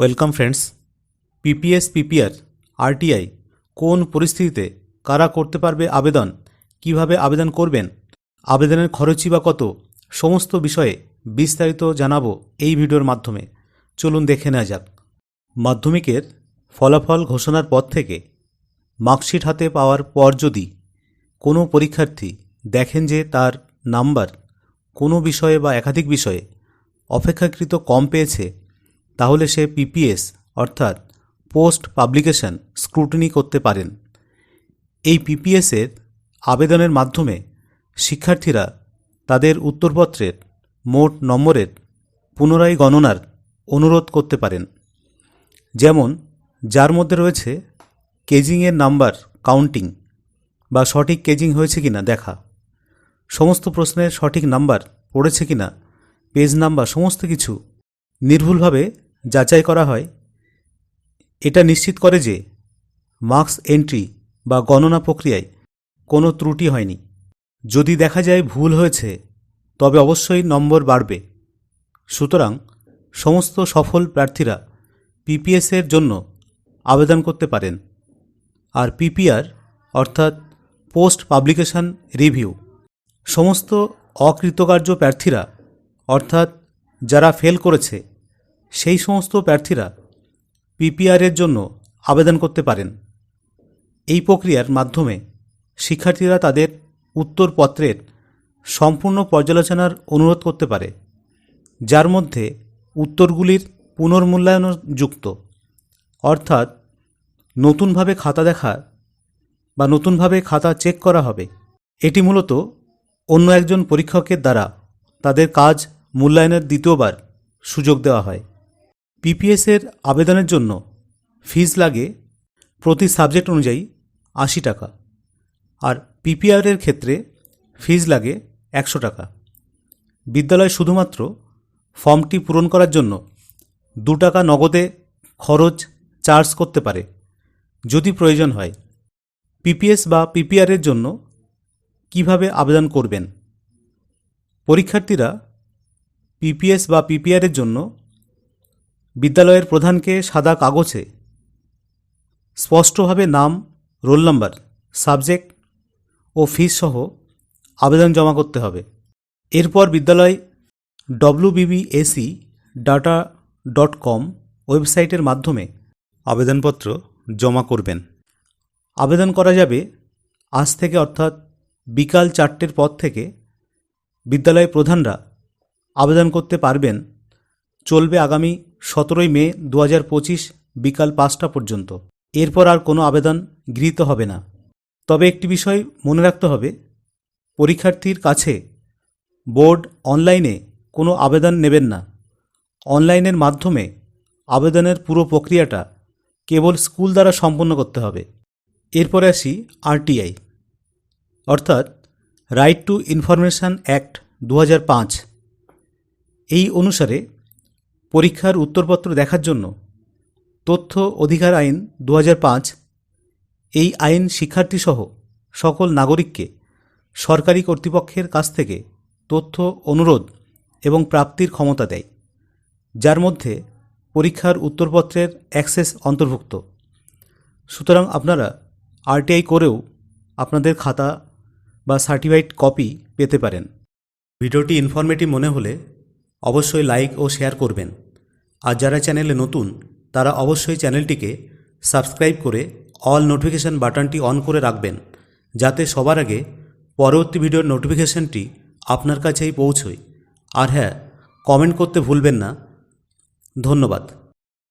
Welcome friends PPS PPR RTI কোন পরিস্থিতিতে কারা করতে পারবে আবেদন, কীভাবে আবেদন করবেন, আবেদনের খরচই বা কত, সমস্ত বিষয়ে বিস্তারিত জানাব এই ভিডিওর মাধ্যমে। চলুন দেখে নেওয়া যাক। মাধ্যমিকের ফলাফল ঘোষণার পর থেকে মার্কশিট হাতে পাওয়ার পর যদি কোনো পরীক্ষার্থী দেখেন যে তার নাম্বার কোনো বিষয়ে বা একাধিক বিষয়ে অপেক্ষাকৃত কম পেয়েছে তাহলে সে পিপিএস অর্থাৎ পোস্ট পাবলিকেশন স্ক্রুটিনি করতে পারেন। এই পিপিএসের আবেদনের মাধ্যমে শিক্ষার্থীরা তাদের উত্তরপত্রের মোট নম্বরের পুনরায় গণনার অনুরোধ করতে পারেন। যেমন, যার মধ্যে রয়েছে কেজিংয়ের নাম্বার কাউন্টিং বা সঠিক কেজিং হয়েছে কিনা দেখা। সমস্ত প্রশ্নের সঠিক নাম্বার পড়েছে কিনা, পেজ নাম্বার, সমস্ত কিছু নির্ভুলভাবে যাচাই করা হয়। এটা নিশ্চিত করে যে মার্কস এন্ট্রি বা গণনা প্রক্রিয়ায় কোনো ত্রুটি হয়নি। যদি দেখা যায় ভুল হয়েছে, তবে অবশ্যই নম্বর বাড়বে। সুতরাং সমস্ত সফল প্রার্থীরা পিপিএসের জন্য আবেদন করতে পারেন। আর পিপিআর অর্থাৎ পোস্ট পাবলিকেশন রিভিউ, সমস্ত অকৃতকার্য প্রার্থীরা, অর্থাৎ যারা ফেল করেছে সেই সমস্ত প্রার্থীরা পিপিআরের জন্য আবেদন করতে পারেন। এই প্রক্রিয়ার মাধ্যমে শিক্ষার্থীরা তাদের উত্তরপত্রের সম্পূর্ণ পর্যালোচনার অনুরোধ করতে পারে, যার মধ্যে উত্তরগুলির পুনর্মূল্যায়ন যুক্ত অর্থাৎ নতুনভাবে খাতা দেখা বা নতুনভাবে খাতা চেক করা হবে। এটি মূলত অন্য একজন পরীক্ষকের দ্বারা তাদের কাজ মূল্যায়নের দ্বিতীয়বার সুযোগ দেওয়া হয়। পিপিএসের আবেদনের জন্য ফিজ লাগে প্রতি সাবজেক্ট অনুযায়ী আশি টাকা আর পিপিআরের ক্ষেত্রে ফিজ লাগে একশো টাকা। বিদ্যালয় শুধুমাত্র ফর্মটি পূরণ করার জন্য দু টাকা নগদে খরচ চার্জ করতে পারে, যদি প্রয়োজন হয়। পিপিএস বা পিপিআরের জন্য কীভাবে আবেদন করবেন? পরীক্ষার্থীরা পিপিএস বা পিপিআরের জন্য বিদ্যালয়ের প্রধানকে সাদা কাগজে। স্পষ্টভাবে নাম, রোল নাম্বার, সাবজেক্ট ও ফিস সহ আবেদন জমা করতে হবে। এরপর বিদ্যালয় ডব্লিউবিবিএসি ডাটা ডট কম ওয়েবসাইটের মাধ্যমে আবেদনপত্র জমা করবেন। আবেদন করা যাবে আজ থেকে অর্থাৎ বিকাল চারটের পর থেকে বিদ্যালয়ের প্রধানরা আবেদন করতে পারবেন। চলবে আগামী সতেরোই মে দু হাজার পঁচিশ বিকাল পাঁচটা পর্যন্ত। এরপর আর কোনো আবেদন গৃহীত হবে না। তবে একটি বিষয় মনে রাখতে হবে, পরীক্ষার্থীর কাছে বোর্ড অনলাইনে কোনো আবেদন নেবেন না। অনলাইনের মাধ্যমে আবেদনের পুরো প্রক্রিয়াটা কেবল স্কুল দ্বারা সম্পন্ন করতে হবে। এরপরে আসি আরটিআই অর্থাৎ রাইট টু ইনফরমেশান অ্যাক্ট দু হাজার পাঁচ। এই অনুসারে পরীক্ষার উত্তরপত্র দেখার জন্য। তথ্য, অধিকার আইন দু হাজার পাঁচ, এই আইন শিক্ষার্থীসহ সকল নাগরিককে সরকারি কর্তৃপক্ষের কাছ থেকে তথ্য, অনুরোধ এবং প্রাপ্তির ক্ষমতা দেয়, যার মধ্যে পরীক্ষার উত্তরপত্রের অ্যাক্সেস অন্তর্ভুক্ত। সুতরাং আপনারা আরটিআই করেও আপনাদের খাতা বা সার্টিফাইড কপি পেতে পারেন। ভিডিওটি ইনফরমেটিভ মনে হলে অবশ্যই লাইক ও শেয়ার করবেন। আর যারা চ্যানেলে নতুন, তারা অবশ্যই চ্যানেলটিকে সাবস্ক্রাইব করে অল নোটিফিকেশান বাটনটি অন করে রাখবেন, যাতে সবার আগে পরবর্তী ভিডিওর নোটিফিকেশানটি আপনার কাছেই পৌঁছয়। আর হ্যাঁ কমেন্ট করতে ভুলবেন না। ধন্যবাদ।